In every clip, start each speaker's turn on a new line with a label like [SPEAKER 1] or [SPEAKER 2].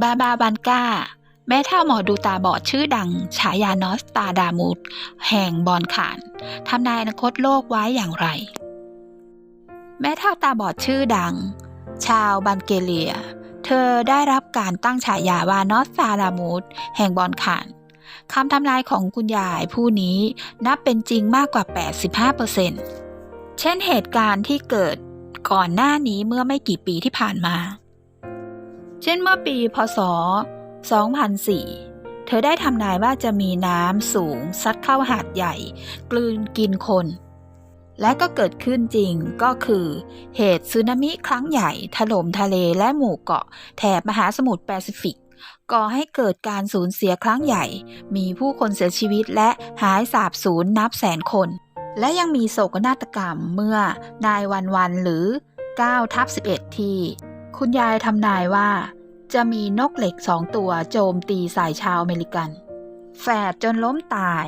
[SPEAKER 1] บาบาบันกาแม่เท่าหมอดูตาบอดชื่อดัง ฉายานอสตาดามูดแห่งบอนขานทำนายอนาคตโลกไว้อย่างไร แม่เท่าตาบอดชื่อดัง ชาวบันเกเลีย เธอได้รับการตั้งฉายาวานอสตาดามูดแห่งบอนขานคำทำนายของคุณยายผู้นี้นับเป็นจริงมากกว่า 85%เช่นเหตุการณ์ที่เกิดก่อนหน้านี้เมื่อไม่กี่ปีที่ผ่านมา เช่นเมื่อปีพศ 2004 เธอได้ทำนายว่าจะมีน้ำสูงซัดเข้าหาดใหญ่ กลืนกินคน และก็เกิดขึ้นจริงก็คือ เหตุสึนามิครั้งใหญ่ ถล่มทะเลและหมู่เกาะแถบมหาสมุทรแปซิฟิกก่อให้เกิดการสูญเสียครั้งใหญ่ มีผู้คนเสียชีวิตและหายสาบสูญนับแสนคน และยังมีโศกนาฏกรรมเมื่อนายวันวันหรือ9ทับ11 ที่ คุณยายทำนายว่า จะมีนกเหล็กสองตัวโจมตีสายชาวอเมริกัน แฝดจนล้มตาย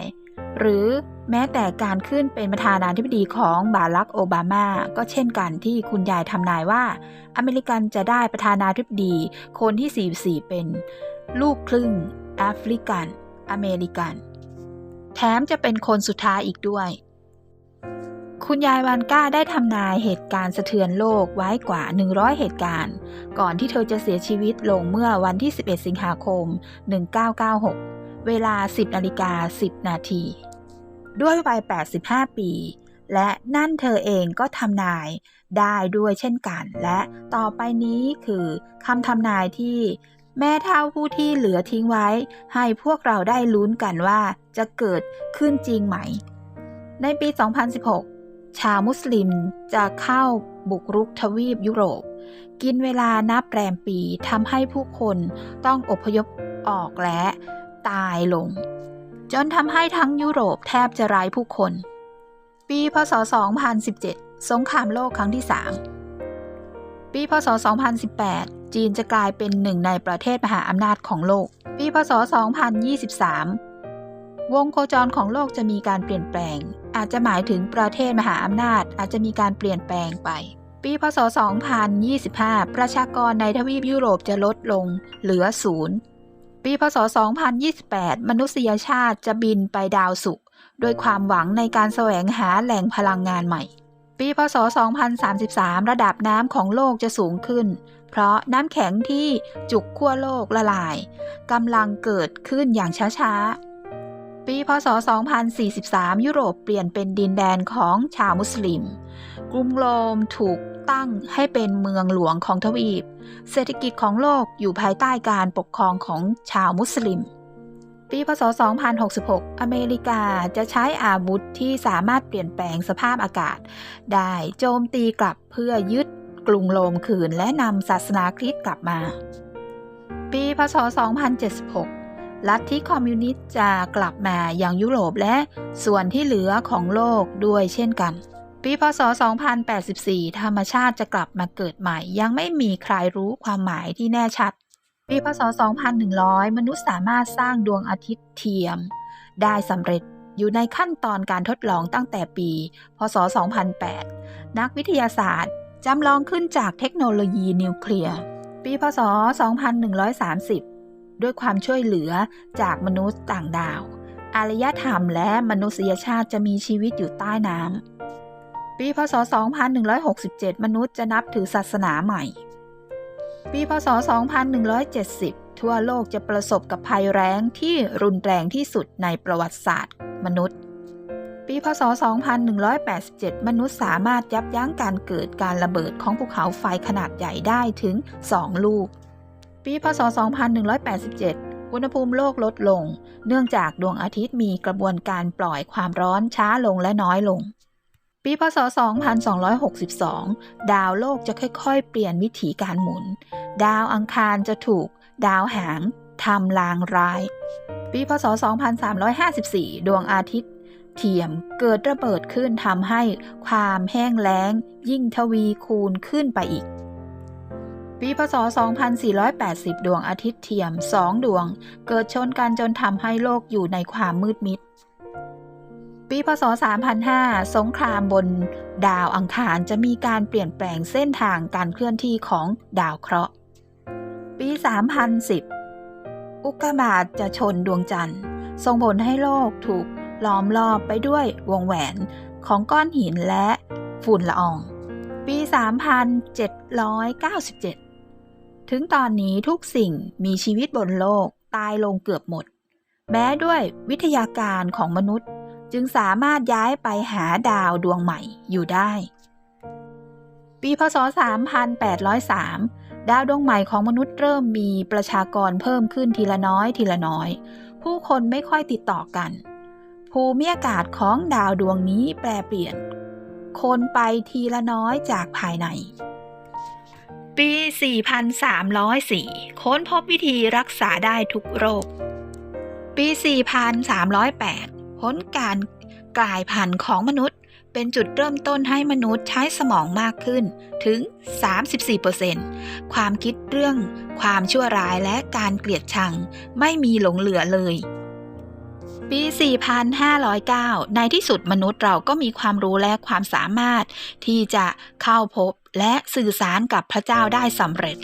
[SPEAKER 1] หรือแม้แต่การขึ้นเป็นประธานาธิบดีของบารักโอบามา ก็เช่นกันที่คุณยายทำนายว่า อเมริกันจะได้ประธานาธิบดีคนที่ 44 เป็น ลูกครึ่งแอฟริกัน อเมริกัน แถมจะเป็นคนสุดท้ายอีกด้วย คุณยายวันก้าได้ทำนายเหตุการณ์สะเทือนโลกไว้กว่า 100 เหตุการณ์ ก่อนที่เธอจะเสียชีวิตลงเมื่อวันที่ 11 สิงหาคม 1996 เวลา 10นาฬิกา10 นาที ด้วยวัย 85 ปี และนั่นเธอเองก็ทำนายได้ด้วยเช่นกัน และต่อไปนี้คือคำทำนายที่แม่เท่าผู้ที่เหลือทิ้งไว้ ให้พวกเราได้ลุ้นกันว่าจะเกิดขึ้นจริงไหม ในปี 2016 ชาวมุสลิมจะเข้าบุกรุกทวีปยุโรป กินเวลานับแรมปีทำให้ผู้คนต้องอพยพออกและตายลง จนทำให้ทั้งยุโรปแทบจะไร้ผู้คน ปีพศ 2017 สงครามโลกครั้งที่ 3 ปีพศ 2018 จีนจะกลายเป็นหนึ่งในประเทศมหาอำนาจของโลก ปีพศ 2023 วงโคจรของโลกจะมีการเปลี่ยนแปลง อาจจะหมายถึงประเทศมหาอำนาจอาจจะมีการเปลี่ยนแปลงไป ปีพศ 2025 ประชากรในทวีปยุโรปจะลดลงเหลือศูนย์ปีพศ 2028 มนุษยชาติจะบินไปดาวศุกร์โดยความหวังในการแสวงหาแหล่งพลังงานใหม่ ปีพศ 2033 ระดับน้ำของโลกจะสูงขึ้น เพราะน้ำแข็งที่จุกขั้วโลกละลายกำลังเกิดขึ้นอย่างช้าๆ ปี พศ 2043 ยุโรปเปลี่ยนเป็นดินแดนของชาวมุสลิม กรุงโรมถูกตั้งให้เป็นเมืองหลวงของทวีป เศรษฐกิจของโลกอยู่ภายใต้การปกครองของชาวมุสลิม ปี พศ 2066 อเมริกาจะใช้อาวุธที่สามารถเปลี่ยนแปลงสภาพอากาศ ได้โจมตีกลับเพื่อยึดกรุงโรมคืนและนำศาสนาคริสต์กลับมา ปี พศ 2076 ลัทธิคอมมิวนิสต์จะกลับมาอย่างยุโรปและส่วนที่เหลือของโลกด้วยเช่นกัน ปีพศ 2084 ธรรมชาติจะกลับมาเกิดใหม่ ยังไม่มีใครรู้ความหมายที่แน่ชัด ปีพศ 2100 มนุษย์สามารถสร้างดวงอาทิตย์เทียม ได้สำเร็จอยู่ในขั้นตอนการทดลองตั้งแต่ปี พศ 2008 นักวิทยาศาสตร์จำลองขึ้นจากเทคโนโลยีนิวเคลียร์ ปี พศ 2130 ด้วยความช่วยเหลือจากมนุษย์ต่างดาว อารยธรรมและมนุษยชาติจะมีชีวิตอยู่ใต้น้ำ ปีพศ 2167 มนุษย์จะนับถือศาสนาใหม่ ปีพศ 2170 ทั่วโลกจะประสบกับภัยแล้งที่รุนแรงที่สุดในประวัติศาสตร์ มนุษย์ ปีพศ 2187 มนุษย์สามารถยับยั้งการเกิดการระเบิดของภูเขาไฟขนาดใหญ่ได้ถึง 2 ลูก ปีพศ 2187 อุณหภูมิโลกลดลง เนื่องจากดวงอาทิตย์มีกระบวนการปล่อยความร้อนช้าลงและน้อยลง ปีพศ 2262 ดาวโลกจะค่อยๆ เปลี่ยนวิถีการหมุน ดาวอังคารจะถูก ดาวหางทำลางร้าย ปีพศ 2354 ดวงอาทิตย์เทียมเกิดระเบิดขึ้นทำให้ความแห้งแล้ง ยิ่งทวีคูณขึ้นไปอีก ปีพศ 2480 ดวงอาทิตย์เทียมสองดวง เกิดชนกันจนทำให้โลกอยู่ในความมืดมิด ปีพศ 3005 สงครามบนดาวอังคารจะมีการเปลี่ยนแปลงเส้นทางการเคลื่อนที่ของดาวเคราะห์ ปี 3010 อุกกาบาตจะชนดวงจันทร์ส่งผลให้โลกถูกล้อมรอบไปด้วยวงแหวนของก้อนหินและฝุ่นละออง ปี 3797 ถึงตอนนี้ทุกสิ่งมีชีวิตบนโลกตายลงเกือบหมด แม้ด้วยวิทยาการของมนุษย์จึงสามารถย้ายไปหาดาวดวงใหม่อยู่ได้ ปีพศ 3803 ดาวดวงใหม่ของมนุษย์เริ่มมีประชากรเพิ่มขึ้นทีละน้อยทีละน้อย ผู้คนไม่ค่อยติดต่อกัน ภูมิอากาศของดาวดวงนี้แปรเปลี่ยน คนไปทีละน้อยจากภายใน ปี 4304 ค้นพบวิธีรักษาได้ทุกโรค ปี 4308 พ้นการกลายพันธุ์ของมนุษย์ เป็นจุดเริ่มต้นให้มนุษย์ใช้สมองมากขึ้นถึง 34%ความคิดเรื่องความชั่วร้ายและการเกลียดชังไม่มีหลงเหลือเลย ปี 4509 ในที่สุดมนุษย์เราก็มีความรู้และความสามารถที่จะเข้าพบ และสื่อสารกับพระเจ้าได้สำเร็จ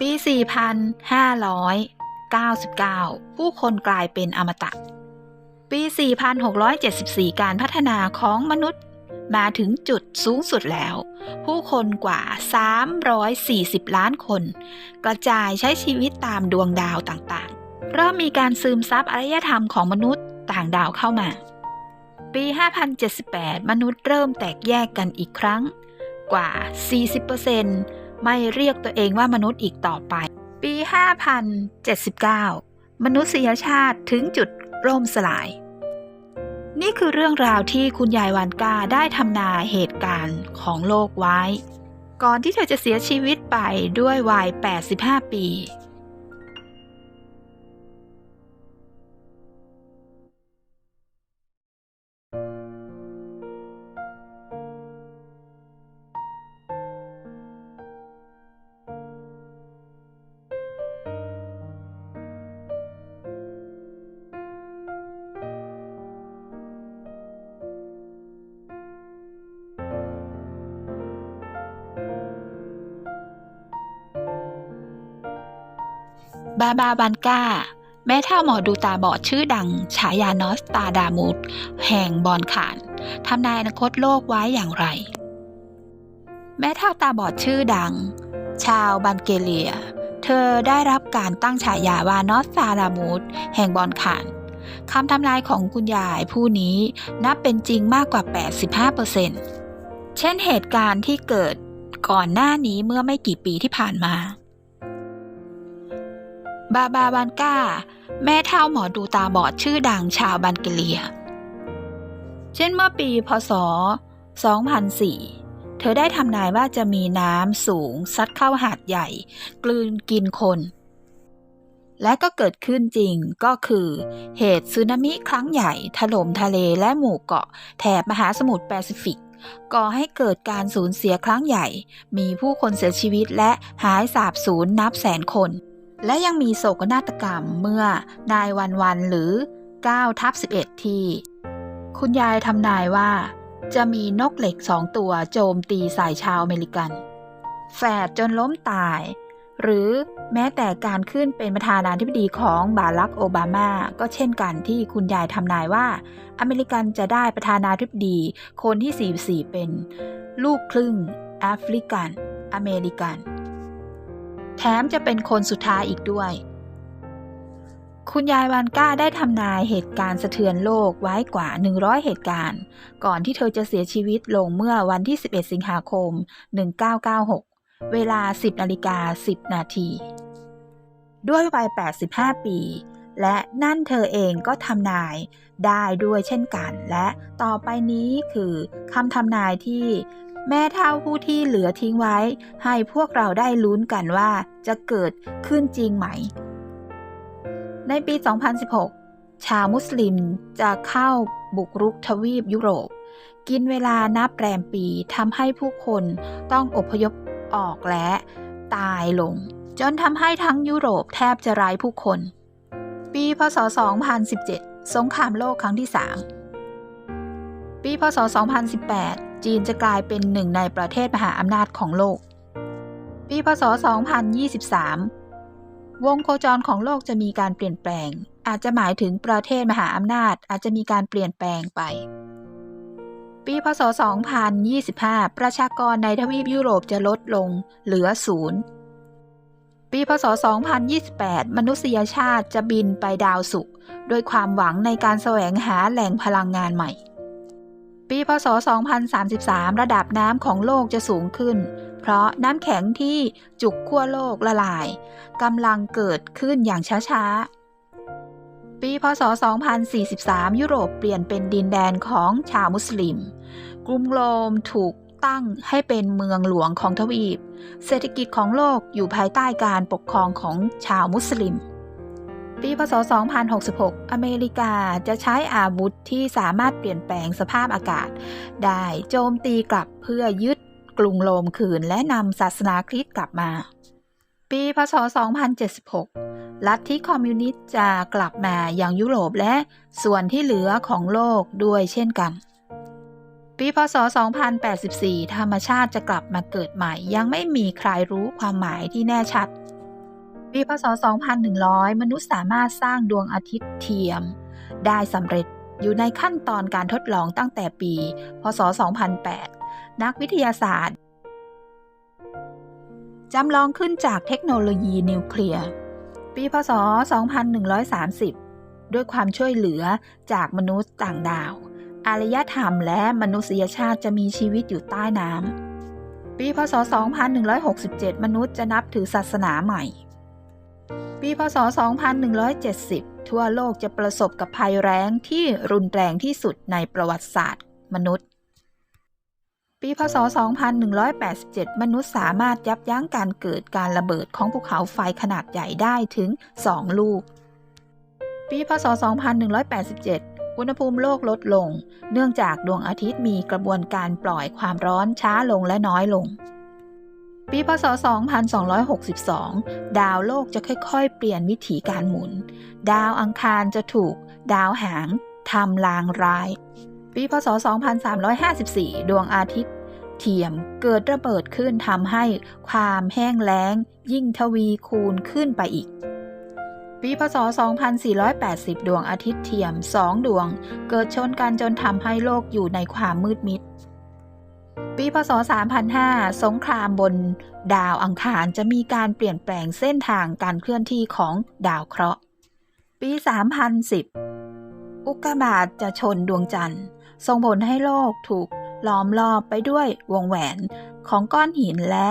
[SPEAKER 1] ปี 4599 ผู้คนกลายเป็นอมตะ ปี 4674 การพัฒนาของมนุษย์มาถึงจุดสูงสุดแล้ว ผู้คนกว่า 340 ล้านคน กระจายใช้ชีวิตตามดวงดาวต่างๆ เริ่มมีการซึมซับอารยธรรมของมนุษย์ต่างดาวเข้ามา ปี 5078 มนุษย์เริ่มแตกแยกกันอีกครั้ง กว่า 40%ไม่เรียกตัวเองว่ามนุษย์อีกต่อไป ปี 5079 มนุษยชาติถึงจุดร่มสลาย นี่คือเรื่องราวที่คุณยายวานกาได้ทำนายเหตุการณ์ของโลกไว้ ก่อนที่เธอจะเสียชีวิตไปด้วยวัย 85 ปี บาบาบันกาแม่เท่าหมอดูตาบอดชื่อดัง ฉายานอสตาดามุดแห่งบอนขานทำนายอนาคตโลกไว้อย่างไร แม่เท่าตาบอดชื่อดัง ชาวบันเกเลีย เธอได้รับการตั้งฉายาวานอสตาดามุดแห่งบอนขานคำทำนายของคุณยายผู้นี้นับเป็นจริงมากกว่า 85%เช่นเหตุการณ์ที่เกิดก่อนหน้านี้เมื่อไม่กี่ปีที่ผ่านมา บาบาบันกาแม่เท่าหมอดูตาบอดชื่อดังชาวบันเกเลีย เช่นเมื่อปีพศ 2004 เธอได้ทำนายว่าจะมีน้ำสูงซัดเข้าหาดใหญ่ กลืนกินคน และก็เกิดขึ้นจริงก็คือ เหตุสึนามิครั้งใหญ่ ถล่มทะเลและหมู่เกาะแถบมหาสมุทรแปซิฟิกก่อให้เกิดการสูญเสียครั้งใหญ่ มีผู้คนเสียชีวิตและหายสาบสูญนับแสนคน และยังมีโศกนาฏกรรมเมื่อนายวันวันหรือ 9 ทับ 11 ที่ คุณยายทำนายว่า จะมีนกเหล็กสองตัวโจมตีสายชาวอเมริกัน แฝดจนล้มตาย หรือแม้แต่การขึ้นเป็นประธานาธิบดีของบารักโอบามา ก็เช่นกันที่คุณยายทำนายว่า อเมริกันจะได้ประธานาธิบดีคนที่ 44 เป็น ลูกครึ่งแอฟริกัน อเมริกัน แถมจะเป็นคนสุดท้ายอีกด้วย คุณยายวานก้าได้ทำนายเหตุการณ์สะเทือนโลกไว้กว่า 100 เหตุการณ์ ก่อนที่เธอจะเสียชีวิตลงเมื่อวันที่ 11 สิงหาคม 1996 เวลา 10นาฬิกา10 นาที ด้วยวัย 85 ปีและนั่นเธอเองก็ทำนายได้ด้วยเช่นกัน และต่อไปนี้คือคำทำนายที่ แม่เท่าผู้ที่เหลือทิ้งไว้ ให้พวกเราได้ลุ้นกันว่าจะเกิดขึ้นจริงไหม ในปี 2016 ชาวมุสลิมจะเข้าบุกรุกทวีปยุโรป กินเวลานับแรมปีทำให้ผู้คนต้องอพยพออกและตายลง จนทำให้ทั้งยุโรปแทบจะไร้ผู้คน ปีพศ 2017 สงครามโลกครั้งที่ 3 ปี พศ 2018 จีนจะกลายเป็นหนึ่งในประเทศมหาอำนาจของโลก ปี พศ 2023 วงโคจรของโลกจะมีการเปลี่ยนแปลง อาจจะหมายถึงประเทศมหาอำนาจอาจจะมีการเปลี่ยนแปลงไป ปี พศ 2025 ประชากรในทวีปยุโรปจะลดลงเหลือศูนย์ปี พศ 2028 มนุษยชาติจะบินไปดาวศุกร์ด้วยความหวังในการแสวงหาแหล่งพลังงานใหม่ ปีพศ 2033 ระดับน้ำของโลกจะสูงขึ้น เพราะน้ำแข็งที่จุกขั้วโลกละลายกำลังเกิดขึ้นอย่างช้าๆ ปีพศ 2043 ยุโรปเปลี่ยนเป็นดินแดนของชาวมุสลิม กรุงโรมถูกตั้งให้เป็นเมืองหลวงของทวีป เศรษฐกิจของโลกอยู่ภายใต้การปกครองของชาวมุสลิม ปี พศ 2066 อเมริกาจะใช้อาวุธที่สามารถเปลี่ยนแปลงสภาพอากาศ ได้โจมตีกลับเพื่อยึดกรุงโรมคืนและนำศาสนาคริสต์กลับมา ปี พศ 2076 ลัทธิคอมมิวนิสต์จะกลับมาอย่างยุโรปและส่วนที่เหลือของโลกด้วยเช่นกัน ปี พศ 2084 ธรรมชาติจะกลับมาเกิดใหม่ ยังไม่มีใครรู้ความหมายที่แน่ชัด ปีพศ 2100 มนุษย์สามารถสร้างดวงอาทิตย์เทียม ได้สำเร็จอยู่ในขั้นตอนการทดลองตั้งแต่ปี พศ 2008 นักวิทยาศาสตร์ จำลองขึ้นจากเทคโนโลยีนิวเคลียร์ ปีพศ 2130 ด้วยความช่วยเหลือจากมนุษย์ต่างดาว อารยธรรมและมนุษยชาติจะมีชีวิตอยู่ใต้น้ำ ปี พศ 2167 มนุษย์จะนับถือศาสนาใหม่ ปีพศ 2170 ทั่วโลกจะประสบกับภัยแล้งที่รุนแรงที่สุดในประวัติศาสตร์ มนุษย์ ปีพศ 2187 มนุษย์สามารถยับยั้งการเกิดการระเบิดของภูเขาไฟขนาดใหญ่ได้ถึง 2 ลูก ปีพศ 2187อุณหภูมิโลกลดลง เนื่องจากดวงอาทิตย์มีกระบวนการปล่อยความร้อนช้าลงและน้อยลง ปีพศ 2262 ดาวโลกจะค่อยๆ เปลี่ยนวิถีการหมุน ดาวอังคารจะถูก ดาวหางทำลางร้าย ปีพศ 2354 ดวงอาทิตย์ เทียมเกิดระเบิดขึ้นทำให้ความแห้งแล้ง ยิ่งทวีคูณขึ้นไปอีก ปีพศ 2480 ดวงอาทิตย์เทียมสองดวง เกิดชนกันจนทำให้โลกอยู่ในความมืดมิด ปีพศ 3005 สงครามบนดาวอังคารจะมีการเปลี่ยนแปลงเส้นทางการเคลื่อนที่ของดาวเคราะห์ ปี 3010 อุกกาบาตจะชนดวงจันทร์ส่งผลให้โลกถูกล้อมรอบไปด้วยวงแหวนของก้อนหินและ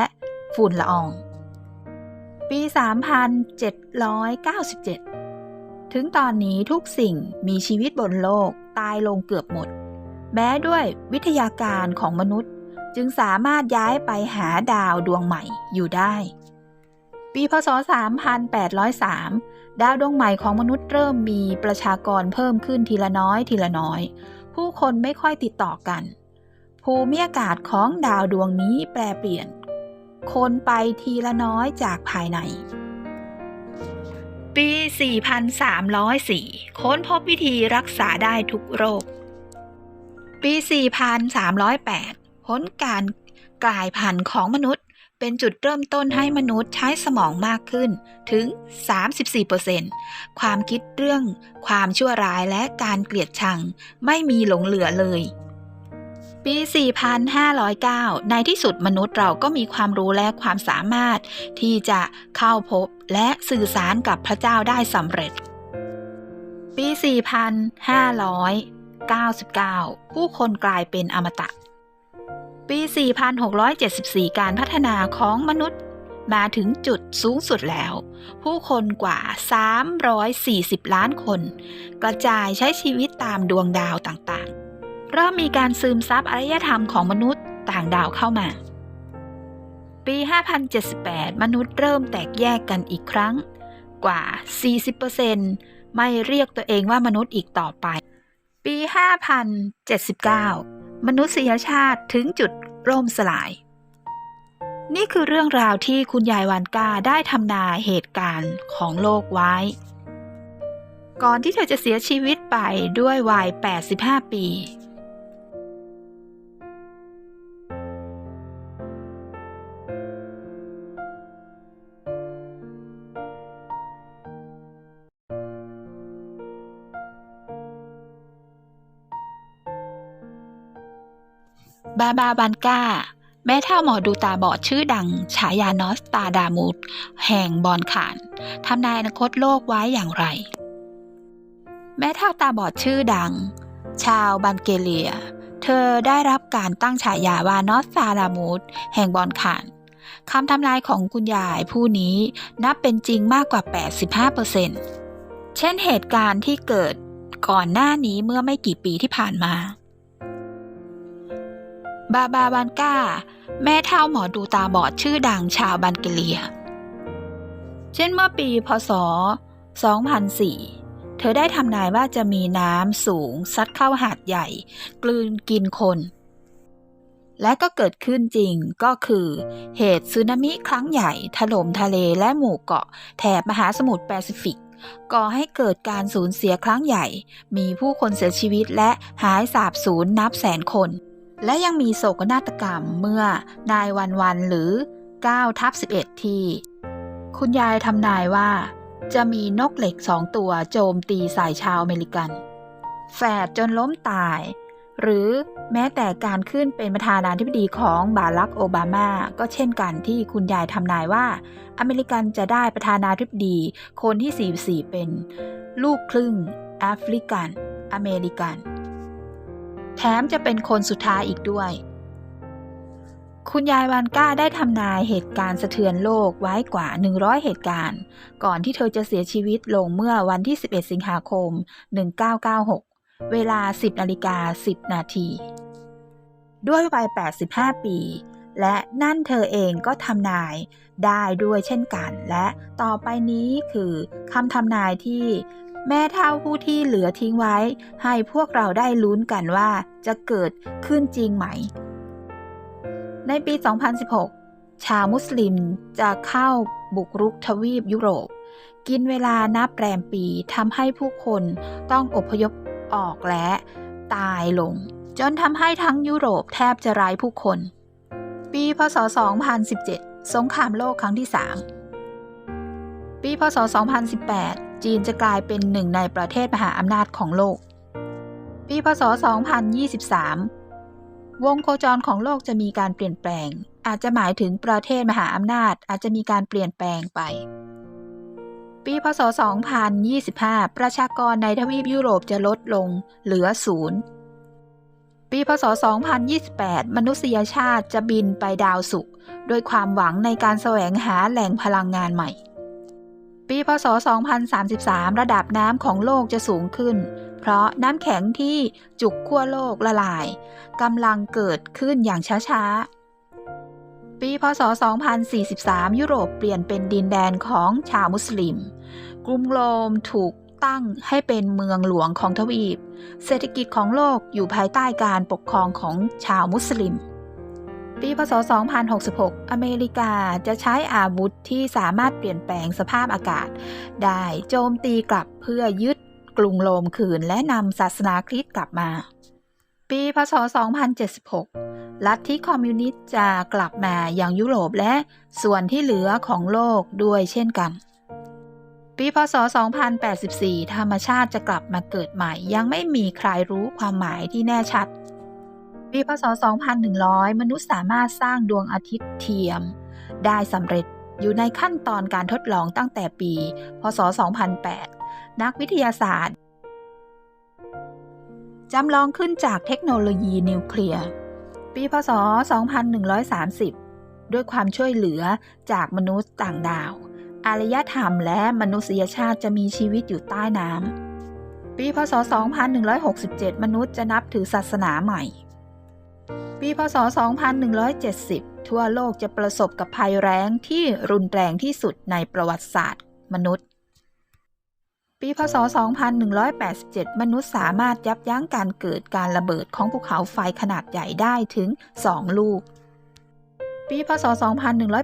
[SPEAKER 1] ฝุ่นละออง ปี 3797 ถึงตอนนี้ทุกสิ่งมีชีวิตบนโลกตายลงเกือบหมด แม้ด้วยวิทยาการของมนุษย์ จึงสามารถย้ายไปหาดาวดวงใหม่อยู่ได้ ปีพศ 3803 ดาวดวงใหม่ของมนุษย์เริ่มมีประชากรเพิ่มขึ้นทีละน้อยทีละน้อย ผู้คนไม่ค่อยติดต่อกัน ภูมิอากาศของดาวดวงนี้แปรเปลี่ยน คนไปทีละน้อยจากภายในปี 4304 ค้นพบวิธีรักษาได้ทุกโรค ปี 4308 ผลการกลายพันธุ์ของมนุษย์ เป็นจุดเริ่มต้นให้มนุษย์ใช้สมองมากขึ้นถึง 34%ความคิดเรื่องความชั่วร้ายและการเกลียดชังไม่มีหลงเหลือเลยปี 4509 ในที่สุดมนุษย์เราก็มีความรู้และความสามารถ ที่จะเข้าพบและสื่อสารกับพระเจ้าได้สำเร็จ ปี 4599 ผู้คนกลายเป็นอมตะ ปี 4674 การพัฒนาของมนุษย์มาถึงจุดสูงสุดแล้ว ผู้คนกว่า 340 ล้านคน กระจายใช้ชีวิตตามดวงดาวต่างๆ เริ่มมีการซึมซับอารยธรรมของมนุษย์ต่างดาวเข้ามา ปี 5078 มนุษย์เริ่มแตกแยกกันอีกครั้ง กว่า 40%ไม่เรียกตัวเองว่ามนุษย์อีกต่อไป ปี 5079 มนุษยชาติถึงจุดร่มสลาย นี่คือเรื่องราวที่คุณยายวานกาได้ทำนายเหตุการณ์ของโลกไว้ ก่อนที่เธอจะเสียชีวิตไปด้วยวัย 85 ปี บาบาบันกาแม่เท่าหมอดูตาบอดชื่อดัง ฉายานอสตาดามุดแห่งบอนขานทำนายอนาคตโลกไว้อย่างไร แม่เท่าตาบอดชื่อดัง ชาวบันเกเลีย เธอได้รับการตั้งฉายาว่านอสตาดามุดแห่งบอนขานคำทำนายของคุณยายผู้นี้นับเป็นจริงมากกว่า 85%เช่นเหตุการณ์ที่เกิดก่อนหน้านี้เมื่อไม่กี่ปีที่ผ่านมา บาบาบันกาแม่เท่าหมอดูตาบอดชื่อดังชาวบันเกเลีย เช่นเมื่อปีพศ 2004 เธอได้ทำนายว่าจะมีน้ำสูงซัดเข้าหาดใหญ่ กลืนกินคน และก็เกิดขึ้นจริงก็คือ เหตุสึนามิครั้งใหญ่ ถล่มทะเลและหมู่เกาะแถบมหาสมุทรแปซิฟิกก่อให้เกิดการสูญเสียครั้งใหญ่ มีผู้คนเสียชีวิตและหายสาบสูญนับแสนคน และยังมีโศกนาฏกรรมเมื่อนายวันวันหรือ 9 ทับ 11 ที่ คุณยายทำนายว่า จะมีนกเหล็กสองตัวโจมตีสายชาวอเมริกัน แฝดจนล้มตาย หรือแม้แต่การขึ้นเป็นประธานาธิบดีของบารักโอบามา ก็เช่นกันที่คุณยายทำนายว่า อเมริกันจะได้ประธานาธิบดีคนที่ 44 เป็น ลูกครึ่งแอฟริกัน อเมริกัน แถมจะเป็นคนสุดท้ายอีกด้วย คุณยายวานก้าได้ทำนายเหตุการณ์สะเทือนโลกไว้กว่า 100 เหตุการณ์ ก่อนที่เธอจะเสียชีวิตลงเมื่อวันที่ 11 สิงหาคม 1996 เวลา 10นาฬิกา10 นาที ด้วยวัย 85 ปีและนั่นเธอเองก็ทำนายได้ด้วยเช่นกัน และต่อไปนี้คือคำทำนายที่ แม่เท่าผู้ที่เหลือทิ้งไว้ ให้พวกเราได้ลุ้นกันว่าจะเกิดขึ้นจริงไหม ในปี 2016 ชาวมุสลิมจะเข้าบุกรุกทวีปยุโรป กินเวลานับแรมปีทำให้ผู้คนต้องอพยพออกและตายลง จนทำให้ทั้งยุโรปแทบจะไร้ผู้คน ปีพศ 2017 สงครามโลกครั้งที่ 3 ปีพศ 2018 จีนจะกลายเป็นหนึ่งในประเทศมหาอำนาจของโลก ปีพศ 2023 วงโคจรของโลกจะมีการเปลี่ยนแปลง อาจจะหมายถึงประเทศมหาอำนาจอาจจะมีการเปลี่ยนแปลงไป ปีพศ 2025 ประชากรในทวีปยุโรปจะลดลงเหลือศูนย์ปีพศ 2028 มนุษยชาติจะบินไปดาวศุกร์ด้วยความหวังในการแสวงหาแหล่งพลังงานใหม่ ปีพศ 2033 ระดับน้ำของโลกจะสูงขึ้น เพราะน้ำแข็งที่จุกขั้วโลกละลายกำลังเกิดขึ้นอย่างช้าๆ ปีพศ 2043 ยุโรปเปลี่ยนเป็นดินแดนของชาวมุสลิม กรุงโรมถูกตั้งให้เป็นเมืองหลวงของทวีป เศรษฐกิจของโลกอยู่ภายใต้การปกครองของชาวมุสลิม ปี พศ 2066 อเมริกาจะใช้อาวุธที่สามารถเปลี่ยนแปลงสภาพอากาศ ได้โจมตีกลับเพื่อยึดกรุงโรมคืนและนำศาสนาคริสต์กลับมา ปี พศ 2076 ลัทธิคอมมิวนิสต์จะกลับมาอย่างยุโรปและส่วนที่เหลือของโลกด้วยเช่นกันปี พศ 2084 ธรรมชาติจะกลับมาเกิดใหม่ ยังไม่มีใครรู้ความหมายที่แน่ชัด ปีพศ 2100 มนุษย์สามารถสร้างดวงอาทิตย์เทียม ได้สำเร็จอยู่ในขั้นตอนการทดลองตั้งแต่ปี พศ 2008 นักวิทยาศาสตร์ จำลองขึ้นจากเทคโนโลยีนิวเคลียร์ ปี พศ 2130 ด้วยความช่วยเหลือจากมนุษย์ต่างดาว อารยธรรมและมนุษยชาติจะมีชีวิตอยู่ใต้น้ำ ปี พศ 2167 มนุษย์จะนับถือศาสนาใหม่ ปีพศ 2170 ทั่วโลกจะประสบกับภัยแล้งที่รุนแรงที่สุดในประวัติศาสตร์ มนุษย์ ปีพศ 2187 มนุษย์สามารถยับยั้งการเกิดการระเบิดของภูเขาไฟขนาดใหญ่ได้ถึง 2 ลูก ปีพศ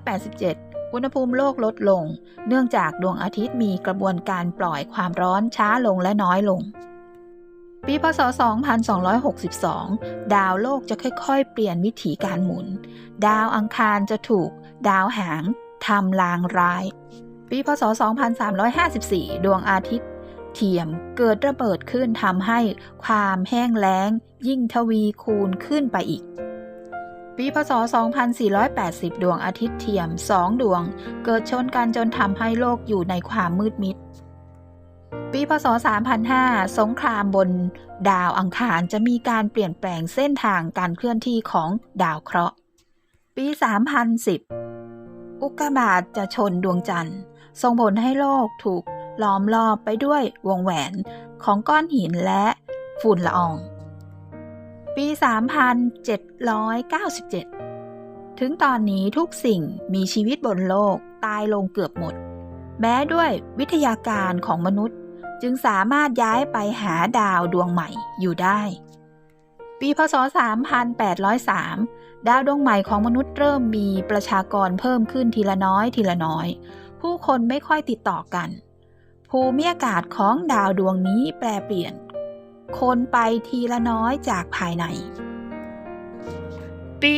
[SPEAKER 1] 2187อุณหภูมิโลกลดลง เนื่องจากดวงอาทิตย์มีกระบวนการปล่อยความร้อนช้าลงและน้อยลง ปีพศ 2262 ดาวโลกจะค่อยๆ เปลี่ยนวิถีการหมุน ดาวอังคารจะถูก ดาวหางทำลางร้าย ปีพศ 2354 ดวงอาทิตย์ เทียมเกิดระเบิดขึ้นทำให้ความแห้งแล้ง ยิ่งทวีคูณขึ้นไปอีก ปีพศ 2480 ดวงอาทิตย์เทียม2ดวง เกิดชนกันจนทำให้โลกอยู่ในความมืดมิด ปีพศ 3005 สงครามบนดาวอังคารจะมีการเปลี่ยนแปลงเส้นทางการเคลื่อนที่ของดาวเคราะห์ ปี 3010 อุกกาบาตจะชนดวงจันทร์ส่งผลให้โลกถูกล้อมรอบไปด้วยวงแหวนของก้อนหินและฝุ่นละออง ปี 3797 ถึงตอนนี้ทุกสิ่งมีชีวิตบนโลกตายลงเกือบหมด แม้ด้วยวิทยาการของมนุษย์ จึงสามารถย้ายไปหาดาวดวงใหม่อยู่ได้ ปีพศ 3803 ดาวดวงใหม่ของมนุษย์เริ่มมีประชากรเพิ่มขึ้นทีละน้อยทีละน้อย ผู้คนไม่ค่อยติดต่อกัน ภูมิอากาศของดาวดวงนี้แปรเปลี่ยน คนไปทีละน้อยจากภายในปี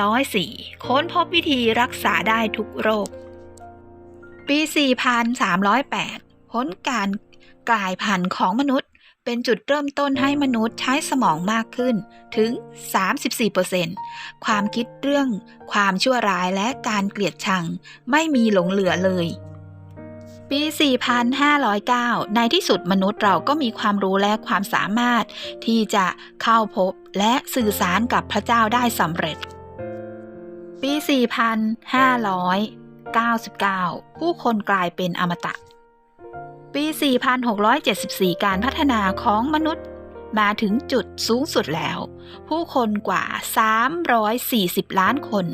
[SPEAKER 1] 4304 ค้นพบวิธีรักษาได้ทุกโรค ปี 4308 ผลการกลายพันธุ์ของมนุษย์ เป็นจุดเริ่มต้นให้มนุษย์ใช้สมองมากขึ้นถึง 34%ความคิดเรื่องความชั่วร้ายและการเกลียดชังไม่มีหลงเหลือเลยปี 4509 ในที่สุดมนุษย์เราก็มีความรู้และความสามารถ ที่จะเข้าพบและสื่อสารกับพระเจ้าได้สำเร็จ ปี 4599 ผู้คนกลายเป็นอมตะ ปี 4674 การพัฒนาของมนุษย์มาถึงจุดสูงสุดแล้ว ผู้คนกว่า 340 ล้านคน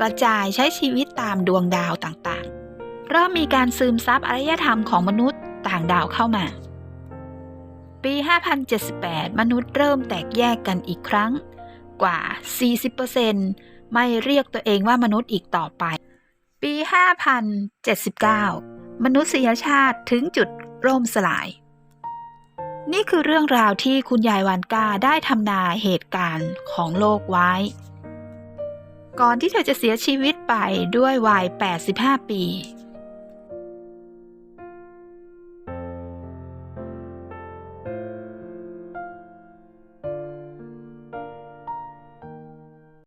[SPEAKER 1] กระจายใช้ชีวิตตามดวงดาวต่างๆ เริ่มมีการซึมซับอารยธรรมของมนุษย์ต่างดาวเข้ามา ปี 5078 มนุษย์เริ่มแตกแยกกันอีกครั้ง กว่า 40%ไม่เรียกตัวเองว่ามนุษย์อีกต่อไป ปี 5079 มนุษยชาติถึงจุดร่มสลาย นี่คือเรื่องราวที่คุณยายวานกาได้ทำนายเหตุการณ์ของโลกไว้ ก่อนที่เธอจะเสียชีวิตไปด้วยวัย 85 ปี